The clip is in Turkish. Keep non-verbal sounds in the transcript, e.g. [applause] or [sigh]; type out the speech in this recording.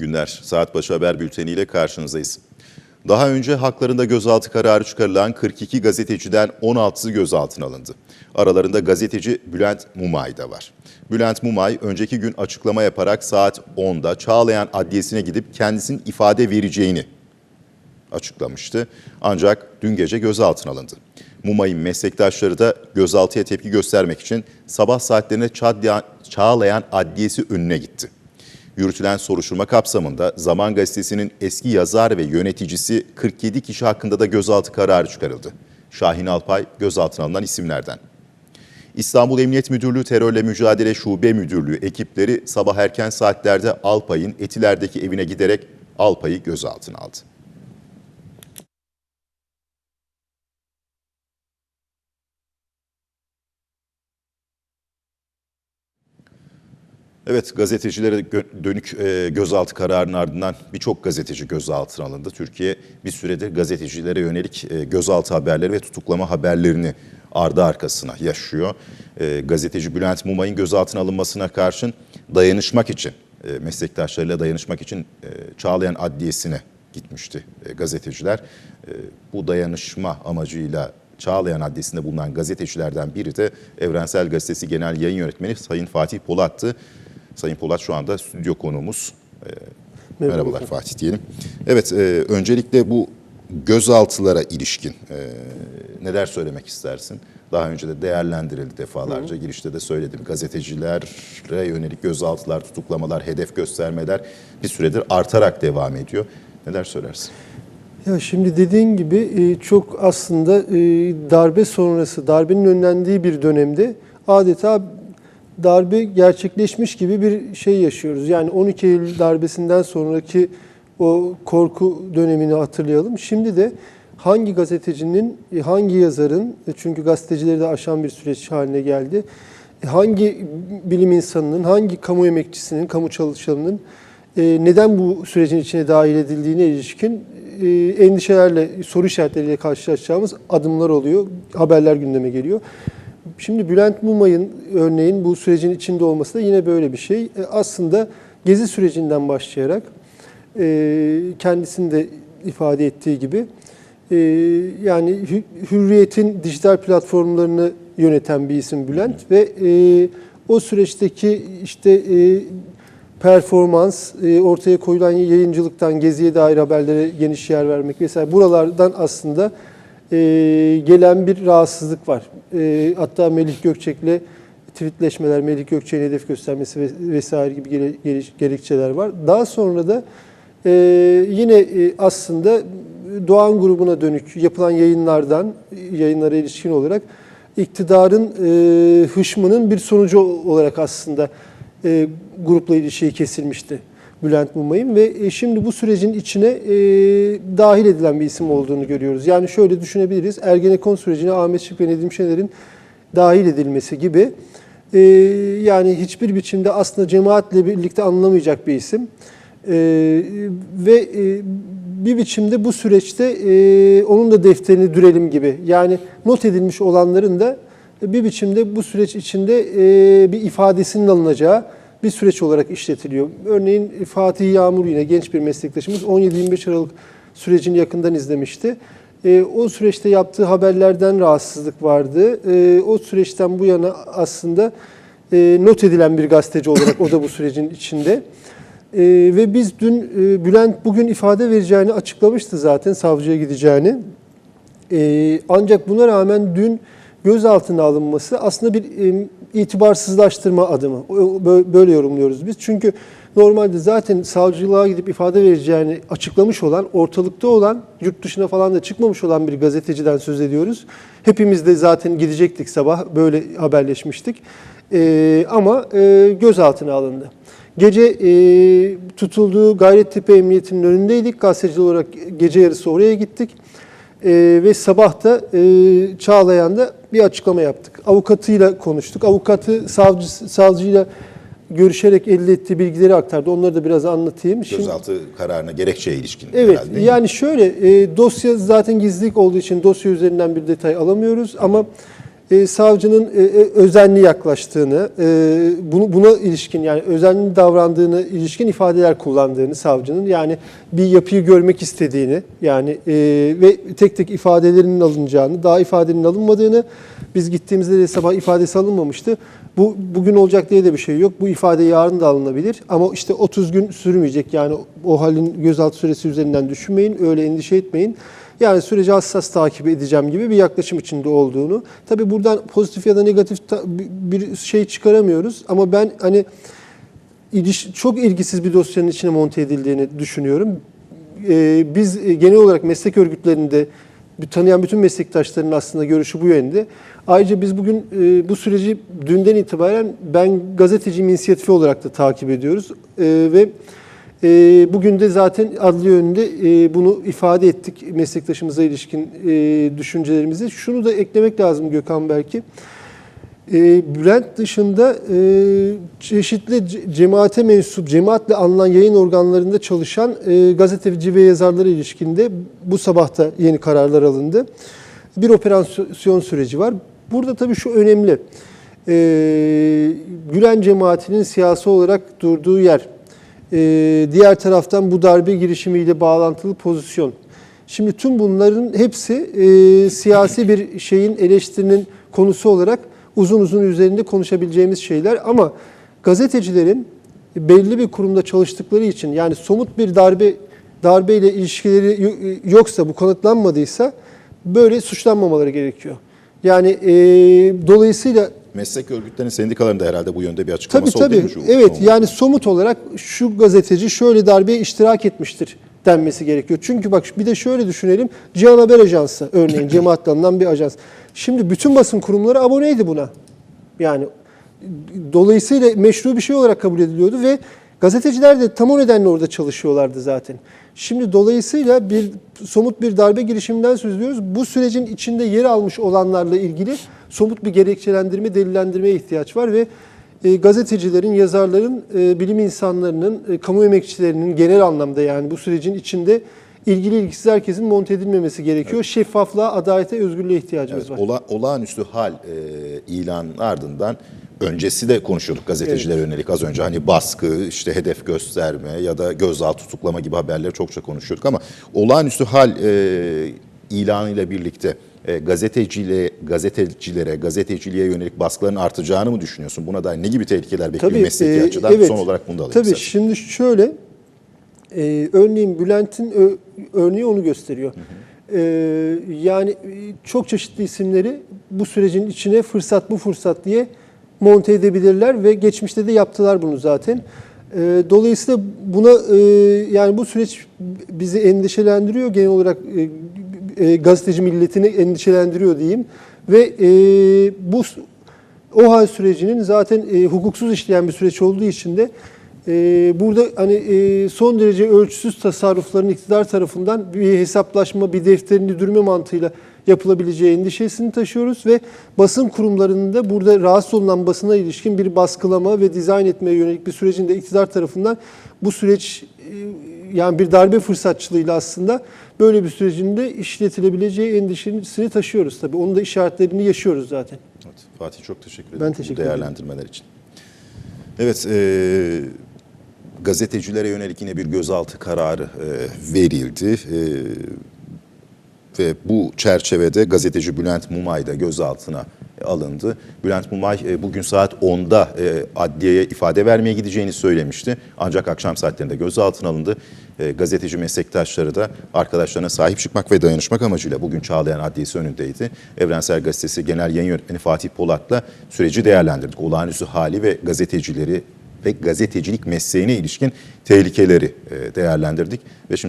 günler. Saat başı haber bülteniyle karşınızdayız. Daha önce haklarında gözaltı kararı çıkarılan 42 gazeteciden 16'sı gözaltına alındı. Aralarında gazeteci Bülent Mumay da var. Bülent Mumay önceki gün açıklama yaparak saat 10'da Çağlayan Adliyesi'ne gidip kendisinin ifade vereceğini açıklamıştı. Ancak dün gece gözaltına alındı. Mumay'ın meslektaşları da gözaltıya tepki göstermek için sabah saatlerinde Çağlayan Adliyesi önüne gitti. Yürütülen soruşturma kapsamında Zaman Gazetesi'nin eski yazar ve yöneticisi 47 kişi hakkında da gözaltı kararı çıkarıldı. Şahin Alpay gözaltına alınan isimlerden. İstanbul Emniyet Müdürlüğü Terörle Mücadele Şube Müdürlüğü ekipleri sabah erken saatlerde Alpay'ın Etiler'deki evine giderek Alpay'ı gözaltına aldı. Evet, gazetecilere dönük e, gözaltı kararının ardından birçok gazeteci gözaltına alındı. Türkiye bir süredir gazetecilere yönelik e, gözaltı haberleri ve tutuklama haberlerini ardı arkasına yaşıyor. E, gazeteci Bülent Mumay'ın gözaltına alınmasına karşın dayanışmak için, meslektaşlarıyla dayanışmak için Çağlayan Adliyesi'ne gitmişti gazeteciler. Bu dayanışma amacıyla Çağlayan Adliyesi'nde bulunan gazetecilerden biri de Evrensel Gazetesi Genel Yayın Yönetmeni Sayın Fatih Polat'tı. Sayın Polat şu anda stüdyo konuğumuz. Ee, merhabalar Fatih diyelim. Evet, e, öncelikle bu gözaltılara ilişkin e, neler söylemek istersin? Daha önce de değerlendirildi defalarca. Girişte de söyledim. Gazetecilere yönelik gözaltılar, tutuklamalar, hedef göstermeler bir süredir artarak devam ediyor. Neler söylersin? Ya şimdi dediğin gibi e, çok aslında e, darbe sonrası, darbenin önlendiği bir dönemde adeta darbe gerçekleşmiş gibi bir şey yaşıyoruz. Yani 12 Eylül darbesinden sonraki o korku dönemini hatırlayalım. Şimdi de hangi gazetecinin, hangi yazarın, çünkü gazetecileri de aşan bir süreç haline geldi. Hangi bilim insanının, hangi kamu emekçisinin, kamu çalışanının e, neden bu sürecin içine dahil edildiğine ilişkin e, endişelerle, soru işaretleriyle karşılaşacağımız adımlar oluyor. Haberler gündeme geliyor. Şimdi Bülent Mumay'ın örneğin bu sürecin içinde olması da yine böyle bir şey. E, Aslında gezi sürecinden başlayarak e, kendisinin de ifade ettiği gibi e, yani hü- hürriyetin dijital platformlarını yöneten bir isim Bülent ve e, o süreçteki işte e, performans, e, ortaya koyulan yayıncılıktan geziye dair haberlere geniş yer vermek vesaire buralardan aslında e, gelen bir rahatsızlık var. E, hatta Melih Gökçek'le tweetleşmeler, Melih Gökçek'in hedef göstermesi ve- vesaire gibi gere- gere- gerekçeler var. Daha sonra da e, yine e, aslında Doğan grubuna dönük yapılan yayınlardan, yayınlara ilişkin olarak iktidarın e, hışmının bir sonucu olarak aslında e, grupla ilişiği kesilmişti Bülent Mumay'ın ve e, şimdi bu sürecin içine e, dahil edilen bir isim olduğunu görüyoruz. Yani şöyle düşünebiliriz, Ergenekon sürecine Ahmet Şık ve Nedim Şener'in dahil edilmesi gibi e, yani hiçbir biçimde aslında cemaatle birlikte anılamayacak bir isim. E, ve e, bir biçimde bu süreçte e, onun da defterini dürelim gibi. Yani not edilmiş olanların da bir biçimde bu süreç içinde e, bir ifadesinin alınacağı bir süreç olarak işletiliyor. Örneğin Fatih Yağmur yine genç bir meslektaşımız 17-25 Aralık sürecini yakından izlemişti. E, o süreçte yaptığı haberlerden rahatsızlık vardı. E, o süreçten bu yana aslında e, not edilen bir gazeteci olarak o da bu sürecin içinde. E, ve biz dün e, Bülent bugün ifade vereceğini açıklamıştı zaten savcıya gideceğini. E, ancak buna rağmen dün gözaltına alınması aslında bir itibarsızlaştırma adımı. Böyle yorumluyoruz biz. Çünkü normalde zaten savcılığa gidip ifade vereceğini açıklamış olan, ortalıkta olan, yurt dışına falan da çıkmamış olan bir gazeteciden söz ediyoruz. Hepimiz de zaten gidecektik sabah, böyle haberleşmiştik. E, ama e, gözaltına alındı. Gece e, tutulduğu Gayrettepe Emniyeti'nin önündeydik. Gazeteci olarak gece yarısı oraya gittik. E, ve sabah da e, Çağlayan'da bir açıklama yaptık. Avukatıyla konuştuk. Avukatı savcı, savcıyla görüşerek elde ettiği bilgileri aktardı. Onları da biraz anlatayım. Şimdi- Gözaltı kararına gerekçeye ilişkin Evet, herhalde yani şöyle e, dosya zaten gizlilik olduğu için dosya üzerinden bir detay alamıyoruz ama e, savcının e, e, özenli yaklaştığını, e, bunu buna ilişkin yani özenli davrandığını ilişkin ifadeler kullandığını savcının yani bir yapıyı görmek istediğini yani e, ve tek tek ifadelerinin alınacağını, daha ifadenin alınmadığını biz gittiğimizde de sabah ifadesi alınmamıştı. Bu bugün olacak diye de bir şey yok. Bu ifade yarın da alınabilir ama işte 30 gün sürmeyecek. Yani o halin gözaltı süresi üzerinden düşünmeyin, öyle endişe etmeyin. Yani süreci hassas takip edeceğim gibi bir yaklaşım içinde olduğunu. Tabii buradan pozitif ya da negatif bir şey çıkaramıyoruz ama ben hani çok ilgisiz bir dosyanın içine monte edildiğini düşünüyorum. Ee, biz e, genel olarak meslek örgütlerinde tanıyan bütün meslektaşların aslında görüşü bu yönde. Ayrıca biz bugün e, bu süreci dünden itibaren ben gazeteciyim inisiyatifi olarak da takip ediyoruz. E, ve e, bugün de zaten adliye önünde e, bunu ifade ettik meslektaşımıza ilişkin e, düşüncelerimizi. Şunu da eklemek lazım Gökhan belki. E, Bülent dışında e, çeşitli ce- cemaate mensup, cemaatle anılan yayın organlarında çalışan e, gazeteci ve yazarlara ilişkinde bu sabahta yeni kararlar alındı. Bir operasyon süreci var. Burada tabii şu önemli. E, Gülen cemaatinin siyasi olarak durduğu yer, e, diğer taraftan bu darbe girişimiyle bağlantılı pozisyon. Şimdi tüm bunların hepsi e, siyasi bir şeyin eleştirinin konusu olarak uzun uzun üzerinde konuşabileceğimiz şeyler ama gazetecilerin belli bir kurumda çalıştıkları için yani somut bir darbe darbeyle ilişkileri yo- yoksa bu kanıtlanmadıysa böyle suçlanmamaları gerekiyor. Yani e, dolayısıyla Meslek örgütlerinin sendikalarında herhalde bu yönde bir Tabii açıklaması oldu değil tabii. mi? Evet konuda? yani somut olarak şu gazeteci şöyle darbeye iştirak etmiştir denmesi gerekiyor. Çünkü bak bir de şöyle düşünelim. Cihan Haber Ajansı örneğin [clears throat] cemaatle alınan bir ajans. Şimdi bütün basın kurumları aboneydi buna. Yani dolayısıyla meşru bir şey olarak kabul ediliyordu ve gazeteciler de tam o nedenle orada çalışıyorlardı zaten. Şimdi dolayısıyla bir somut bir darbe girişiminden söz ediyoruz. Bu sürecin içinde yer almış olanlarla ilgili somut bir gerekçelendirme, delillendirmeye ihtiyaç var ve e, gazetecilerin, yazarların, e, bilim insanlarının, e, kamu emekçilerinin genel anlamda yani bu sürecin içinde ilgili ilgisiz herkesin monte edilmemesi gerekiyor. Şeffaflığa, adalete, özgürlüğe ihtiyacımız Evet, var. ola, olağanüstü hal e, ilanının ardından öncesi de konuşuyorduk gazetecilere yönelik az önce hani baskı, işte hedef gösterme ya da gözaltı tutuklama gibi haberleri çokça konuşuyorduk ama olağanüstü hal e, ilanıyla birlikte e, gazeteciliğe, gazetecilere, gazeteciliğe yönelik baskıların artacağını mı düşünüyorsun? Buna dair ne gibi tehlikeler bekliyor mesleki e, açıdan? evet. Son olarak bunu da alayım Tabii istersen. şimdi şöyle, e, örneğin Bülent'in ö- örneği onu gösteriyor. E, yani e, çok çeşitli isimleri bu sürecin içine fırsat bu fırsat diye monte edebilirler ve geçmişte de yaptılar bunu zaten. E, dolayısıyla buna e, yani bu süreç bizi endişelendiriyor genel olarak e, e, gazeteci milletini endişelendiriyor diyeyim ve e, bu o hal sürecinin zaten hukuksuz işleyen bir süreç olduğu için de burada hani son derece ölçüsüz tasarrufların iktidar tarafından bir hesaplaşma, bir defterini dürme mantığıyla yapılabileceği endişesini taşıyoruz ve basın kurumlarının da burada rahatsız olunan basına ilişkin bir baskılama ve dizayn etmeye yönelik bir sürecin de iktidar tarafından bu süreç e, yani bir darbe fırsatçılığıyla aslında böyle bir sürecin de işletilebileceği endişesini taşıyoruz tabii. Onun da işaretlerini yaşıyoruz zaten. Evet, Fatih çok teşekkür ederim Ben teşekkür ederim. değerlendirmeler için. Evet, e, gazetecilere yönelik yine bir gözaltı kararı e, verildi. E, ve bu çerçevede gazeteci Bülent Mumay da gözaltına alındı. Bülent Mumay e, bugün saat 10'da e, adliyeye ifade vermeye gideceğini söylemişti. Ancak akşam saatlerinde gözaltına alındı. E, Gazeteci meslektaşları da arkadaşlarına sahip çıkmak ve dayanışmak amacıyla bugün Çağlayan Adliyesi önündeydi. Evrensel Gazetesi Genel Yayın Yönetmeni Fatih Polat'la süreci değerlendirdik. Olağanüstü hali ve gazetecileri ve gazetecilik mesleğine ilişkin tehlikeleri e, değerlendirdik. Ve şimdi